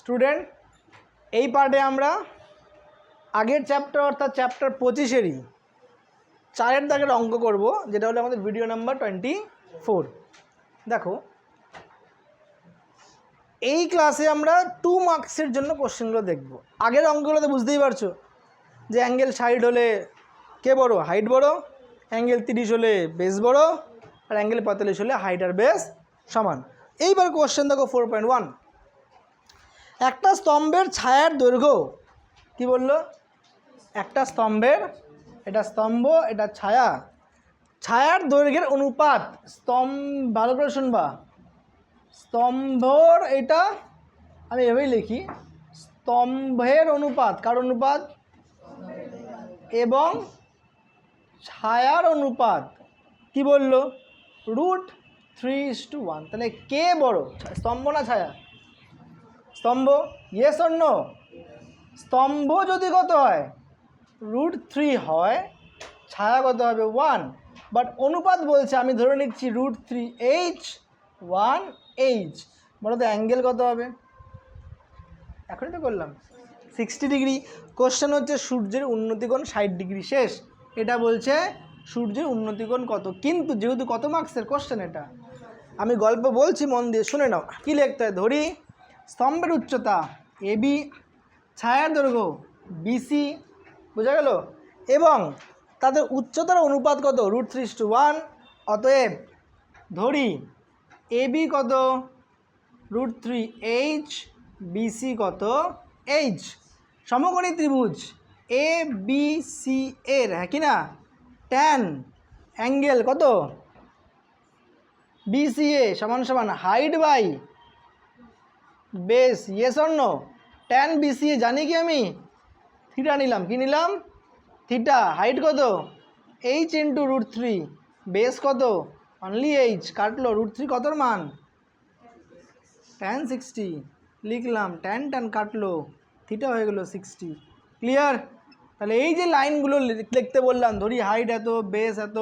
Student, এই পার্টে আমরা আগের চ্যাপ্টার অর্থাৎ চ্যাপ্টার পঁচিশেরই চারের দাগের অঙ্ক করব, যেটা হলো আমাদের ভিডিও নাম্বার টোয়েন্টি ফোর দেখো, এই ক্লাসে আমরা টু মার্কসের জন্য কোশ্চেনগুলো দেখব। আগের অঙ্কগুলোতে বুঝতেই পারছ, যে অ্যাঙ্গেল সাইড হলে কে বড়? হাইট বড় অ্যাঙ্গেল তিরিশ হলে বেস বড়, আর অ্যাঙ্গেল পঁয়তাল্লিশ হলে হাইট আর বেস সমান। এইবার কোশ্চেন দেখো ফোর পয়েন্ট ওয়ান একটা স্তম্ভের ছায়ার দৈর্ঘ্য। কি বলল? একটা স্তম্ভের, এটা স্তম্ভ, এটা ছায়া। ছায়ার দৈর্ঘ্যের অনুপাত স্তম্ভ, ভালো করে শুনবা। স্তম্ভর এটা, আমি এভাবেই লিখি, স্তম্ভের অনুপাত। কার অনুপাত? এবং ছায়ার অনুপাত। কি বলল? Root three is two one. তাহলে কে বড়? স্তম্ভ না ছায়া? স্তম্ভ? ইয়েস অন্য স্তম্ভ যদি কত হয় রুট থ্রি হয়, ছায়া কত হবে ওয়ান বাট অনুপাত বলছে, আমি ধরে নিচ্ছি root three H one H বলো তো অ্যাঙ্গেল কত হবে? এখনই তো করলাম। সিক্সটি ডিগ্রি কোশ্চেন হচ্ছে, সূর্যের উন্নতিকোণ ষাট ডিগ্রি শেষ। এটা বলছে, সূর্যের উন্নতিকোণ কত? কিন্তু যেহেতু কত মার্কসের কোশ্চেন এটা, আমি গল্প বলছি, মন দিয়ে শুনে নাও। কী লিখতে হয়? ধরি স্তম্ভের উচ্চতা এবি ছায়ার দৈর্ঘ্য বিসি বোঝা গেল? এবং তাদের উচ্চতার অনুপাত কত? রুট থ্রি টু ওয়ান, অতএব ধরি এবি কত? রুট থ্রি এইচ বিসি কত? এইচ। সমকোণী ত্রিভুজ, এ, বি, সি এর হ্যাঁ কি না? ট্যান অ্যাঙ্গেল কত? বিসিএ সমান সমান হাইট বাই বেস ইয়েস অন্য ট্যান বিসিএ জানি কি আমি? থিটা নিলাম, কি নিলাম? থিটা হাইট কত? H into root three base কত? অনলি এইচ কাটলো রুট থ্রি কতর মান? ট্যান সিক্সটি লিখলাম ট্যান ট্যান কাটলো থিটা হয়ে গেলো সিক্সটি ক্লিয়ার তাহলে এই যে লাইনগুলো লিখতে বললাম, ধরি হাইট এত বেস এত,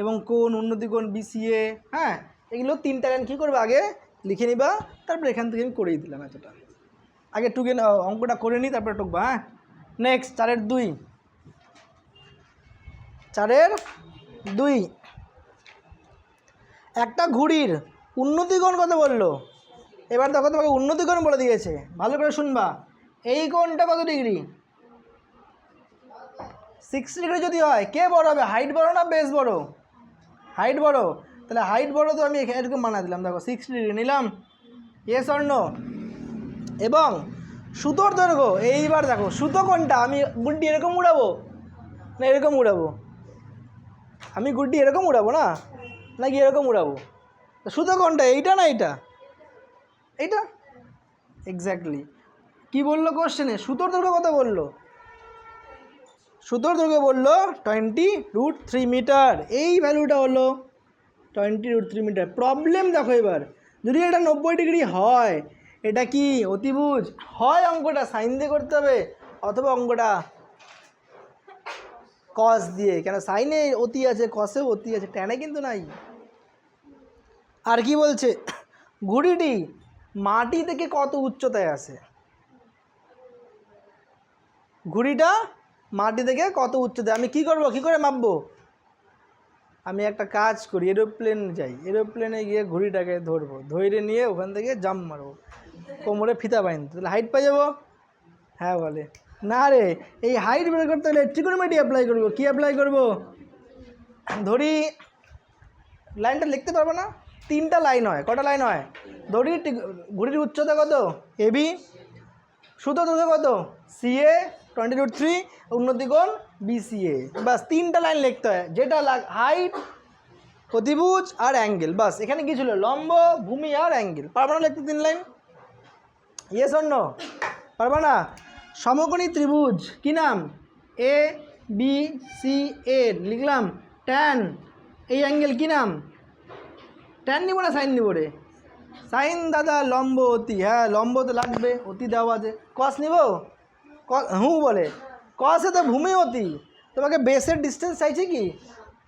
এবং কোন উন্নতি কোণ বিসিএ হ্যাঁ এগুলো তিনটা লাইন কী করবে আগে? লিখে নিবা, তারপর এখান থেকে আমি করেই দিলাম এতটা। আগে টুকে অঙ্কটা করে নিই তারপরে টুকবা হ্যাঁ? নেক্সট চারের দুই। চারের দুই। একটা ঘুড়ির উন্নতিকোণ কত বলল? এবার দেখো তোমাকে উন্নতিকোণ বলে দিয়েছে। ভালো করে শুনবা। এই কোণটা কত ডিগ্রি? সিক্স ডিগ্রি যদি হয়, কে বড় হবে? হাইট বড় না বেস বড়? হাইট বড়। তাহলে হাইট বড় তো আমি এরকম বানা দিলাম, দেখো সিক্স ডিগ্রি নিলাম। এস অন্য এবং সুতোর দৈর্ঘ্য, এইবার দেখো, সুতো কোনটা? আমি গুড্ডি এরকম উড়াবো? না এরকম উড়াবো? আমি গুড্ডি এরকম উড়াবো না? নাকি এরকম উড়াবো? সুতো কোনটা? এইটা না এইটা? এইটা? এক্স্যাক্টলি কি বলল কোশ্চেনে সুতোর দৈর্ঘ্য কত বলল? সুতোর দৈর্ঘ্য বলল টোয়েন্টি রুট থ্রি মিটার এই ভ্যালুটা হলো twenty root three metre problem দেখো এবার। যদি এটা নব্বই ডিগ্রি হয়, এটা কি অতিভুজ? হয় অঙ্কটা সাইন দিয়ে করতে হবে, অথবা অঙ্কটা কস দিয়ে। কেন সাইনে অতি আছে কসেও অতি আছে ট্যানে কিন্তু নাই। আর কি বলছে? ঘুড়িটি মাটি থেকে কত উচ্চতায় আছে ঘুড়িটা মাটি থেকে কত উচ্চতায়? আমি কি করব? কি করে মাপবো? আমি একটা কাজ করি, এরোপ্লেন যাই। এরোপ্লেনে গিয়ে ঘুড়িটাকে ধরবো ধরে নিয়ে ওখান থেকে জাম্প মারবো, কোমরে ফিতা বাইন তাহলে হাইট পেয়ে যাব? হ্যাঁ বলে। না রে, এই হাইট বের করতে গেলে ট্রিকোনোমেট্রি অ্যাপ্লাই করব। কী অ্যাপ্লাই করব? ধরি, লাইনটা লিখতে পারব না? তিনটা লাইন হয়, কটা লাইন হয়? ধরি ঘুড়ির উচ্চতা কত? এবি সুতো দৈর্ঘ্য কত? সিএ টোয়েন্টি রুট থ্রি উন্নতি উন্নতিকোণ বিসিএ বাস, তিনটা লাইন লিখতে হয়, যেটা লাগ হাইট প্রতিভুজ আর অ্যাঙ্গেল বাস, এখানে কি ছিল? লম্ব, ভূমি আর অ্যাঙ্গেল পারব না লিখতে তিন লাইন ইয়েস অন্য পারবা না? সমকোণী ত্রিভুজ, কি নাম? এ বি সি এ লিখলাম। ট্যান এই অ্যাঙ্গেল কি নাম? ট্যান নিব না সাইন নিব রে? সাইন দাদা, লম্ব অতি। হ্যাঁ লম্ব তো লাগবে, অতি দেওয়া আছে। কস নিব? ক- হুঁ বলে। কসে তো ভূমি অতি তোমাকে বেসের ডিস্টেন্স চাইছে কি?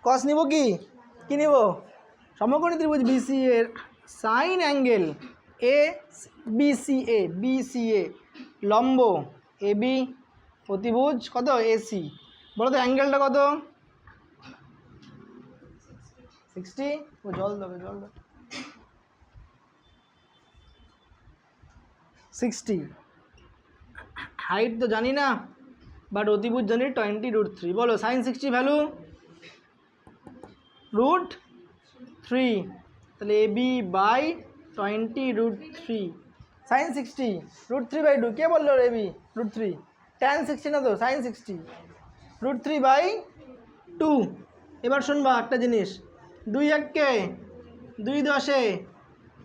কস নিব কি? কি নিব? সমকোণী ত্রিভুজ বিসি এর sine angle A B C A B C এ লম্ব এ বি অতিভুজ কত? এসি বলো তো অ্যাঙ্গেলটা কত? সিক্সটি ও, জল দেবে জল দেবে। সিক্সটি হাইট তো জানি না। বাট অতিভুজ জানি টোয়েন্টি রুট থ্রি বলো sine sixty value root three তাহলে A B by twenty root three sine sixty root three by two কে বলল A B root three tan sixty না তো? Sine sixty root three by two এবার শুনবা একটা জিনিস। দুই এককে দুই দশে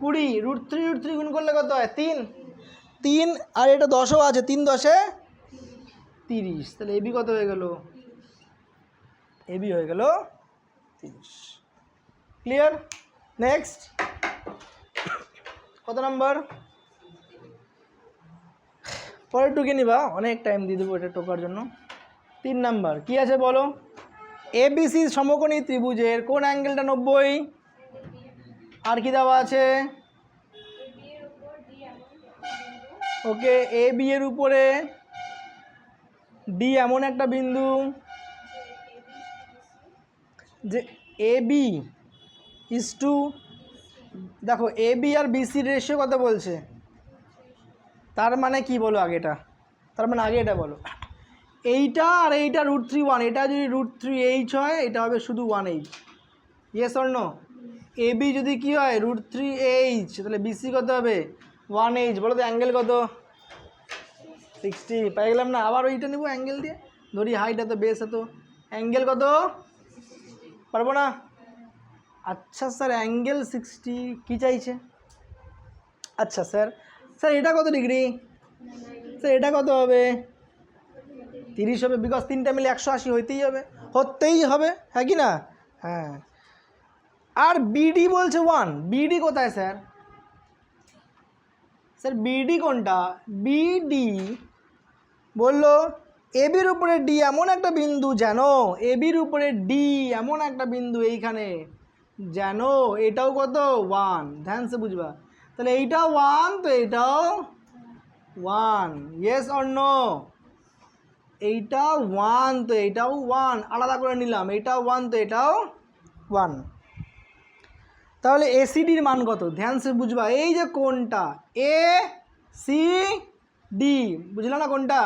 কুড়ি। রুট থ্রি রুট থ্রি গুণ করলে কত হয়? তিন। তিন, আর এটা দশও আছে। তিন দশে তিরিশ। তাহলে এবি কত হয়ে গেল? এবি হয়ে গেল তিরিশ। ক্লিয়ার নেক্সট কত নাম্বার পরের টুকে নিবা। অনেক টাইম দিয়ে দেবো এটা টোকার জন্য। তিন নাম্বার কি আছে বলো? এবিসি সমকোণী ত্রিভুজের কোন অ্যাঙ্গেলটা নব্বই? আর কি দেওয়া আছে? ওকে এ বি এর উপরে ডি এমন একটা বিন্দু যে এ বি ইস টু দেখো এ বি আর বিসির রেশিও কত বলছে? তার মানে কি বলো আগেটা? তার মানে আগে এটা বলো। এইটা আর এইটা রুট থ্রি ওয়ান এটা যদি রুট থ্রি এইচ হয়, এটা হবে শুধু one H yes or A B যদি কি হয় রুট থ্রি এইচ তাহলে বিসি কত হবে? ওয়ান এইচ বলো তো অ্যাঙ্গেল কত? সিক্সটি পাই গেলাম না, আবার ওইটা নেব অ্যাঙ্গেল দিয়ে। ধরি হাইট এত বেস এত। অ্যাঙ্গেল কত? পারব না? আচ্ছা স্যার অ্যাঙ্গেল সিক্সটি কী চাইছে? আচ্ছা স্যার স্যার এটা কত ডিগ্রি স্যার এটা কত হবে? তিরিশ হবে বিকজ তিনটা মিলে একশো আশি হইতেই হবে। হতেই হবে হ্যাঁ কি না? হ্যাঁ। আর বিডি বলছে ওয়ান বিডি কোথায় স্যার স্যার বিডি কোনটা? বিডি বলল এবির উপরে ডি এমন একটা বিন্দু যেন এবির উপরে ডি এমন একটা বিন্দু এইখানে যেন এটাও কত? ওয়ান ধ্যান সে বুঝবা। তাহলে এইটাও ওয়ান তো এটাও ওয়ান ইয়েস নো এইটা ওয়ান তো এটাও ওয়ান আলাদা করে নিলাম এইটাও ওয়ান তো এটাও ওয়ান তাহলে এসিডির মান কত? ধ্যান সে বুঝবা, এই যে কোনটা? এ সি ডি, বুঝলা না কোনটা?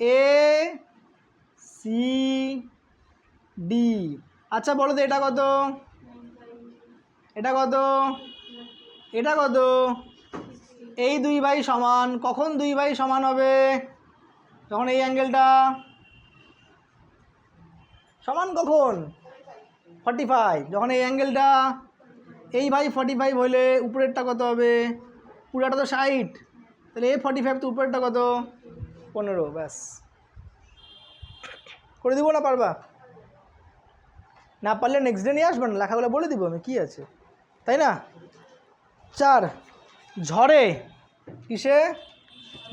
এ সি ডি আচ্ছা বলো তো, এটা কত? এটা কত? এটা কত? এই দুই ভাই সমান, কখন দুই ভাই সমান হবে? যখন এই অ্যাঙ্গেলটা? সমান কখন? ফর্টি ফাইভ যখন এই অ্যাঙ্গেলটা, এই ভাই ফর্টি ফাইভ হলে উপরেরটা কত হবে? পুরাটা তো ষাট। তাহলে এই ফর্টি ফাইভ তো উপরেরটা কত? পনেরো, ব্যাস। করে দিব না পারবা? না পারলে নেক্সট ডে নিয়ে আসবে না, লেখাগুলো বলে দিব আমি, কী আছে? তাই না? চার, ঝড়ে, কিসে?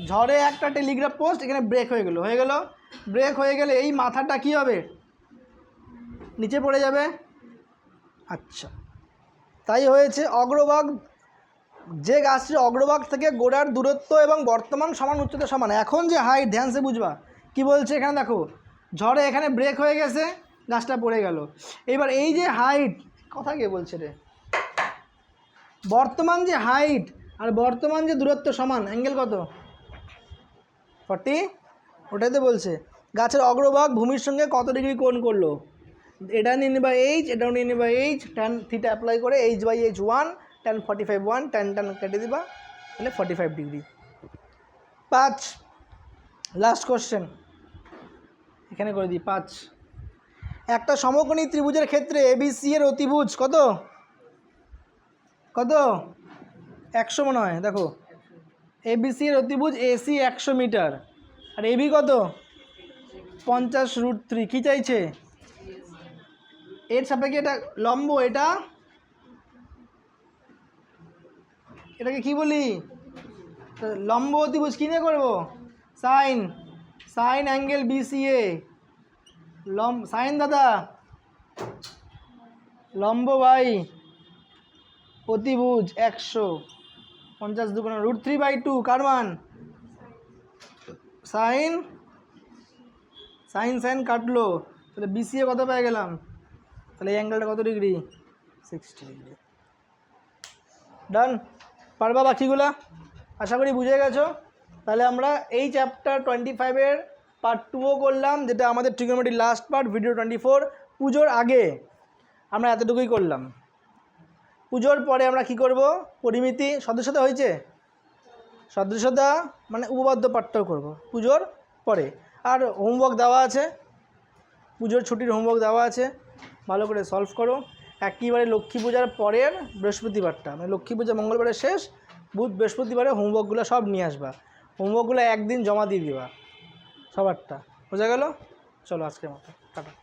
ঝড়ে একটা টেলিগ্রাফ পোস্ট, এখানে ব্রেক হয়ে গেল। হয়ে গেল? ব্রেক হয়ে গেলে এই মাথাটা কি হবে? নিচে পড়ে যাবে? আচ্ছা। তাই হয়েছে অগ্রভাগ যে গাছটির অগ্রভাগ থেকে গোড়ার দূরত্ব এবং বর্তমান সমান উচ্চতা সমান। এখন যে হাইট ধ্যানসে বুঝবা। কি বলছে এখানে দেখো? ঝড়ে এখানে ব্রেক হয়ে গেছে, গাছটা পড়ে গেল। এবার এই যে হাইট কথা কে বলছে রে? বর্তমান যে হাইট আর বর্তমান যে দূরত্ব সমান অ্যাঙ্গেল কত? ফর্টি ওটাই তো বলছে। গাছের অগ্রভাগ ভূমির সঙ্গে কত ডিগ্রি কোণ করল? এটা নিয়ে নেবা এইচ এটাও নিয়ে নেবা এইচ ট্যান থিটা অ্যাপ্লাই করে H by H one tan forty five one tan tan কেটে দিবা তাহলে ফর্টি ফাইভ ডিগ্রি পাঁচ লাস্ট কোশ্চেন এখানে করে দিই, পাঁচ। একটা সমকোণী ত্রিভুজের ক্ষেত্রে এবিসি এর অতিভুজ কত? কত? একশো মনে হয়, দেখো। এবিসি এর অতিভুজ এসি একশো মিটার। আর এবি কত? পঞ্চাশ রুট থ্রি কী চাইছে? এর সাপেক্ষে এটা লম্ব, এটা এটাকে কি বলি? লম্ব অতিভুজ কী নিয়ে করব? Sine sine angle BCA. লম সাইন দাদা। লম্ব বাই অতিভুজ একশো। পঞ্চাশ দুগুণ রুট থ্রি বাই টু, কার মান? সাইন সাইন সাইন কাটলো। তাহলে বিসিএ কত পেয়ে গেলাম? তাহলে এই অ্যাঙ্গেলটা কত ডিগ্রি? Sixty degree. ডান। পারবা বাকিগুলা? আশা করি বুঝে গেছো? তাহলে আমরা এই চ্যাপ্টার টোয়েন্টি ফাইভের পার্ট টুও করলাম, যেটা আমাদের ট্রিগোনোমেট্রির last part video twenty four পুজোর আগে আমরা এতটুকুই করলাম। পুজোর পরে আমরা কি করব? পরিমিতি, সদস্যতা হয়েছে? সদস্যতা মানে উপবাদ্য পাঠটাও করব, পুজোর পরে। আর হোমওয়ার্ক দেওয়া আছে, পুজোর ছুটির হোমওয়ার্ক দেওয়া আছে, ভালো করে সলভ করো। একেবারে লক্ষ্মী পূজার পরের বৃহস্পতিবারটা। মানে লক্ষ্মী পূজা মঙ্গলবারের শেষ, বুধ বৃহস্পতিবারে হোমওয়ার্কগুলো সব নিয়ে আসবা। হোমওয়ার্কগুলো একদিন জমা দিয়ে দিবা, সবারটা। বোঝা গেল? চলো আজকের মতো, টাটা।